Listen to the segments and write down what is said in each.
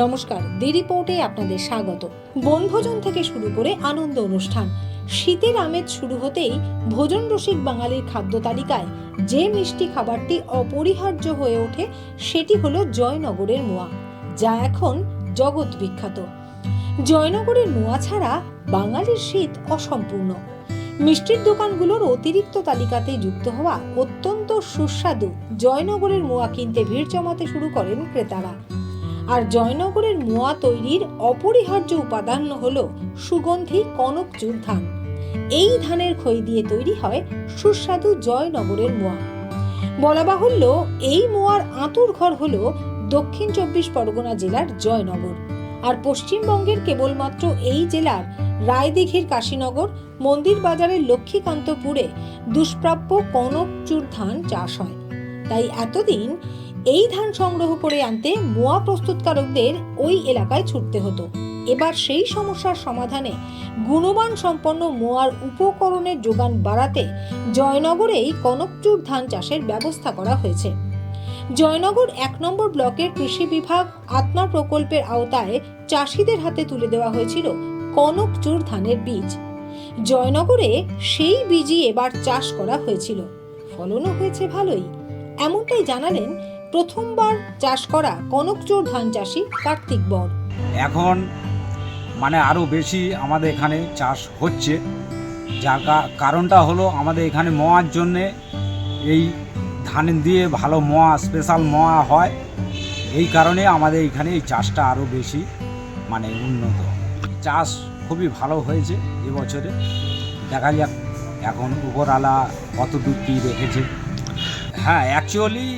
নমস্কার দি রিপোর্টে আপনাদের স্বাগত। বনভোজন থেকে শুরু করে আনন্দ অনুষ্ঠান। শীতের আমেজ শুরু হতেই ভোজন রসিক বাঙালির খাদ্য তালিকায় যে মিষ্টি খাবারটি অপরিহার্য হয়ে ওঠে, সেটি হলো জয়নগরের মোয়া, যা এখন জগৎ বিখ্যাত। জয়নগরের মোয়া ছাড়া বাঙালির শীত অসম্পূর্ণ। মিষ্টির দোকানগুলোর অতিরিক্ত তালিকাতে যুক্ত হওয়া অত্যন্ত সুস্বাদু জয়নগরের মোয়া কিনতে ভিড় জমাতে শুরু করেন ক্রেতারা। আর জয়নগরের মোয়া তৈরির অপরিহার্য উপাদান হল সুগন্ধি কনকচুর ধান। এই ধানের খই দিয়ে তৈরি হয় সুস্বাদু জয়নগরের মোয়া। বলা বাহুল্য, এই মোয়ার আঁতুর ঘর হল দক্ষিণ চব্বিশ পরগনা জেলার জয়নগর। আর পশ্চিমবঙ্গের কেবলমাত্র এই জেলার রায়দিঘির কাশীনগর মন্দির বাজারের লক্ষ্মীকান্তপুরে দুষ্প্রাপ্য কনকচুর ধান চাষ হয়। তাই এতদিন এই ধান সংগ্রহ করে আনতে মোয়া প্রস্তুতকারকদের ওই এলাকায় ছুটতে হতো। এবার সেই সমস্যার সমাধানে গুণমান সম্পন্ন মোয়ার উপকরণের যোগান বাড়াতে জয়নগরেই কনকচুর ধান চাষের ব্যবস্থা করা হয়েছে। জয়নগর এক নম্বর ব্লকের কৃষি বিভাগ আত্মা প্রকল্পের আওতায় চাষিদের হাতে তুলে দেওয়া হয়েছিল কনকচুর ধানের বীজ। জয়নগরে সেই বীজই এবার চাষ করা হয়েছিল। ফলনও হয়েছে ভালোই। এমনটাই জানালেন প্রথমবার চাষ করা কনকচুর ধান চাষি কার্তিক বর। এখন মানে আরও বেশি আমাদের এখানে চাষ হচ্ছে। যার কারণটা হলো আমাদের এখানে মোয়ার জন্যে এই ধান দিয়ে ভালো মোয়া স্পেশাল মোয়া হয়। এই কারণে আমাদের এখানে এই চাষটা আরও বেশি মানে উন্নত। চাষ খুবই ভালো হয়েছে এবছরে দেখা যাক এখন উপরওয়ালা কত দূর কী রেখেছে। হ্যাঁ অ্যাকচুয়ালি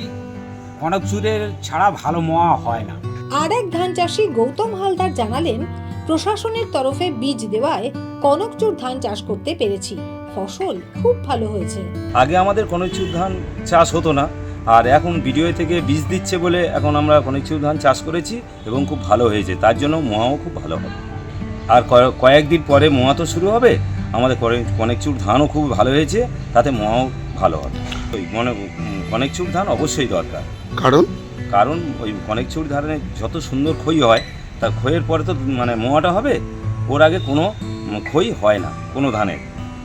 কনকচুরের ছাড়া ভালো মোয়া হয় না। আর এক ধান চাষি গৌতম হালদার জানালেন প্রশাসনের তরফে বীজ দেওয়ায় কনকচুর ধান চাষ করতে পেরেছি। ফসল খুব ভালো হয়েছে। আগে আমাদের কনকচুর ধান চাষ হতো না আর এখন বিডিও থেকে বীজ দিচ্ছে বলে এখন আমরা কনকচুর ধান চাষ করেছি এবং খুব ভালো হয়েছে তার জন্য মোয়াও খুব ভালো হবে। আর কয়- কয়েকদিন পরে মোয়া তো শুরু হবে আমাদের কনেকচুর ধানও খুব ভালো হয়েছে তাতে মোয়াও ভালো হবে। ওই মনে উম, কনেকচুর ধান অবশ্যই দরকার। কারণ? কারণ ওই কনেকচুর ধানে যত সুন্দর খই হয় তা খইয়ের পরে তো মানে মোয়াটা হবে ওর আগে কোনো খই হয় না কোনো ধানের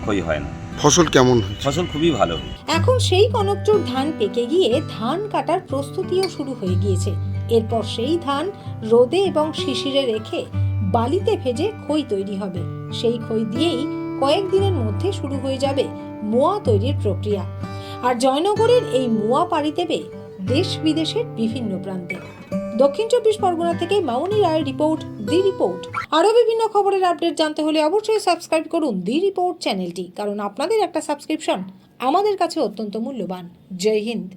খই হয় না। ফসল কেমন ফসল খুবই ভালো এখন সেই কনকচুর ধান পেকে গিয়ে ধান কাটার প্রস্তুতিও শুরু হয়ে গিয়েছে। এরপর সেই ধান রোদে এবং শিশিরে রেখে বালিতে ভেজে খই তৈরি হবে। সেই খই দিয়েই কয়েকদিনের মধ্যে শুরু হয়ে যাবে মোয়া তৈরির প্রক্রিয়া। আর জয়নগরের এই মোয়া পাড়ি দেবে দেশ বিদেশের বিভিন্ন প্রান্তে। দক্ষিণ চব্বিশ পরগনা থেকে মাউনি রায় রিপোর্ট, দি রিপোর্ট। আরও বিভিন্ন খবরের আপডেট জানতে হলে অবশ্যই সাবস্ক্রাইব করুন দি রিপোর্ট চ্যানেলটি, কারণ আপনাদের একটা সাবস্ক্রিপশন আমাদের কাছে অত্যন্ত মূল্যবান। জয় হিন্দ।